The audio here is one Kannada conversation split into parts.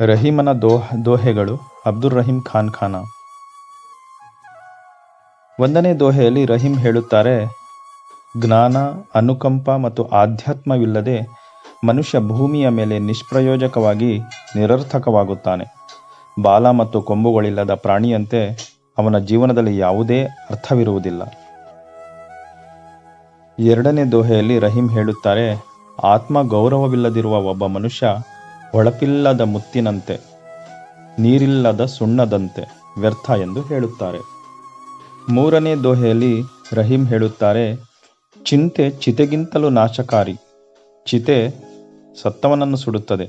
ರಹೀಮನ ದೋಹ, ದೋಹೆಗಳು ಅಬ್ದುಲ್ ರಹೀಂ ಖಾನ್ ಖಾನ. ಒಂದನೇ ದೋಹೆಯಲ್ಲಿ ರಹೀಂ ಹೇಳುತ್ತಾರೆ, ಜ್ಞಾನ, ಅನುಕಂಪ ಮತ್ತು ಆಧ್ಯಾತ್ಮವಿಲ್ಲದೆ ಮನುಷ್ಯ ಭೂಮಿಯ ಮೇಲೆ ನಿಷ್ಪ್ರಯೋಜಕವಾಗಿ ನಿರರ್ಥಕವಾಗುತ್ತಾನೆ. ಬಾಲ ಮತ್ತು ಕೊಂಬುಗಳಿಲ್ಲದ ಪ್ರಾಣಿಯಂತೆ ಅವನ ಜೀವನದಲ್ಲಿ ಯಾವುದೇ ಅರ್ಥವಿರುವುದಿಲ್ಲ. ಎರಡನೇ ದೋಹೆಯಲ್ಲಿ ರಹೀಂ ಹೇಳುತ್ತಾರೆ ಆತ್ಮ ಗೌರವವಿಲ್ಲದಿರುವ ಒಬ್ಬ ಮನುಷ್ಯ ಹೊಳಪಿಲ್ಲದ ಮುತ್ತಿನಂತೆ, ನೀರಿಲ್ಲದ ಸುಣ್ಣದಂತೆ ವ್ಯರ್ಥ ಎಂದು ಹೇಳುತ್ತಾರೆ. ಮೂರನೇ ದೋಹೆಯಲ್ಲಿ ರಹೀಂ ಹೇಳುತ್ತಾರೆ, ಚಿಂತೆ ಚಿತೆಗಿಂತಲೂ ನಾಶಕಾರಿ, ಚಿತೆ ಸತ್ತವನನ್ನು ಸುಡುತ್ತದೆ,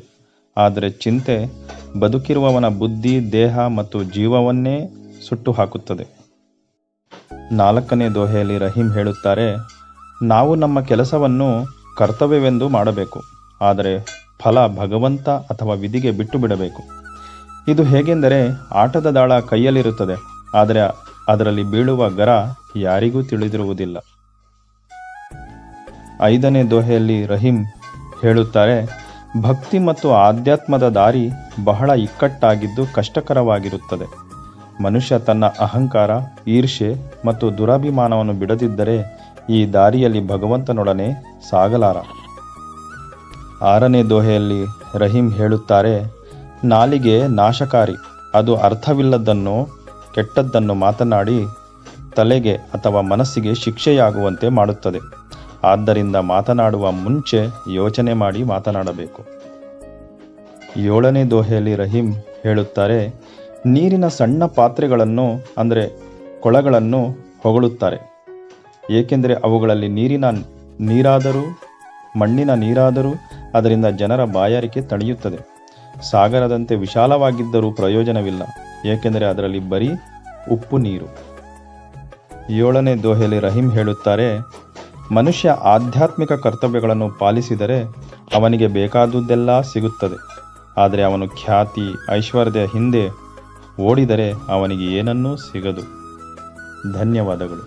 ಆದರೆ ಚಿಂತೆ ಬದುಕಿರುವವನ ಬುದ್ಧಿ, ದೇಹ ಮತ್ತು ಜೀವವನ್ನೇ ಸುಟ್ಟು ಹಾಕುತ್ತದೆ ನಾಲ್ಕನೇ ದೋಹೆಯಲ್ಲಿ ರಹೀಂ ಹೇಳುತ್ತಾರೆ, ನಾವು ನಮ್ಮ ಕೆಲಸವನ್ನು ಕರ್ತವ್ಯವೆಂದು ಮಾಡಬೇಕು, ಆದರೆ ಫಲ ಭಗವಂತ ಅಥವಾ ವಿಧಿಗೆ ಬಿಟ್ಟು ಬಿಡಬೇಕು. ಇದು ಹೇಗೆಂದರೆ ಆಟದ ದಾಳ ಕೈಯಲ್ಲಿರುತ್ತದೆ, ಆದರೆ ಅದರಲ್ಲಿ ಬೀಳುವ ಗರ ಯಾರಿಗೂ ತಿಳಿದಿರುವುದಿಲ್ಲ. ಐದನೇ ದೋಹೆಯಲ್ಲಿ ರಹೀಂ ಹೇಳುತ್ತಾರೆ, ಭಕ್ತಿ ಮತ್ತು ಆಧ್ಯಾತ್ಮದ ದಾರಿ ಬಹಳ ಇಕ್ಕಟ್ಟಾಗಿದ್ದು ಕಷ್ಟಕರವಾಗಿರುತ್ತದೆ. ಮನುಷ್ಯ ತನ್ನ ಅಹಂಕಾರ ಈರ್ಷೆ ಮತ್ತು ದುರಾಭಿಮಾನವನ್ನು ಬಿಡದಿದ್ದರೆ ಈ ದಾರಿಯಲ್ಲಿ ಭಗವಂತನೊಡನೆ ಸಾಗಲಾರ. ಆರನೇ ದೋಹೆಯಲ್ಲಿ ರಹೀಂ ಹೇಳುತ್ತಾರೆ, ನಾಲಿಗೆ ನಾಶಕಾರಿ, ಅದು ಅರ್ಥವಿಲ್ಲದನ್ನು ಕೆಟ್ಟದ್ದನ್ನು ಮಾತನಾಡಿ, ತಲೆಗೆ ಅಥವಾ ಮನಸ್ಸಿಗೆ ಶಿಕ್ಷೆಯಾಗುವಂತೆ ಮಾಡುತ್ತದೆ. ಆದ್ದರಿಂದ ಮಾತನಾಡುವ ಮುಂಚೆ ಯೋಚನೆ ಮಾಡಿ ಮಾತನಾಡಬೇಕು. ಏಳನೇ ದೋಹೆಯಲ್ಲಿ ರಹೀಂ ಹೇಳುತ್ತಾರೆ, ನೀರಿನ ಸಣ್ಣ ಪಾತ್ರೆಗಳನ್ನು, ಅಂದರೆ ಕೊಳಗಳನ್ನು ಹೊಗಳುತ್ತಾರೆ. ಏಕೆಂದರೆ ಅವುಗಳಲ್ಲಿ ನೀರಿನ ನೀರಾದರೂ, ಮಣ್ಣಿನ ನೀರಾದರೂ ಅದರಿಂದ ಜನರ ಬಾಯಾರಿಕೆ ತಣಿಯುತ್ತದೆ. ಸಾಗರದಂತೆ ವಿಶಾಲವಾಗಿದ್ದರೂ ಪ್ರಯೋಜನವಿಲ್ಲ, ಏಕೆಂದರೆ ಅದರಲ್ಲಿ ಬರೀ ಉಪ್ಪು ನೀರು. ಏಳನೇ ದೋಹೆಯಲ್ಲಿ ರಹೀಂ ಹೇಳುತ್ತಾರೆ, ಮನುಷ್ಯ ಆಧ್ಯಾತ್ಮಿಕ ಕರ್ತವ್ಯಗಳನ್ನು ಪಾಲಿಸಿದರೆ ಅವನಿಗೆ ಬೇಕಾದುದೆಲ್ಲ ಸಿಗುತ್ತದೆ. ಆದರೆ ಅವನು ಖ್ಯಾತಿ, ಐಶ್ವರ್ಯದ ಹಿಂದೆ ಓಡಿದರೆ ಅವನಿಗೆ ಏನನ್ನೂ ಸಿಗದು. ಧನ್ಯವಾದಗಳು.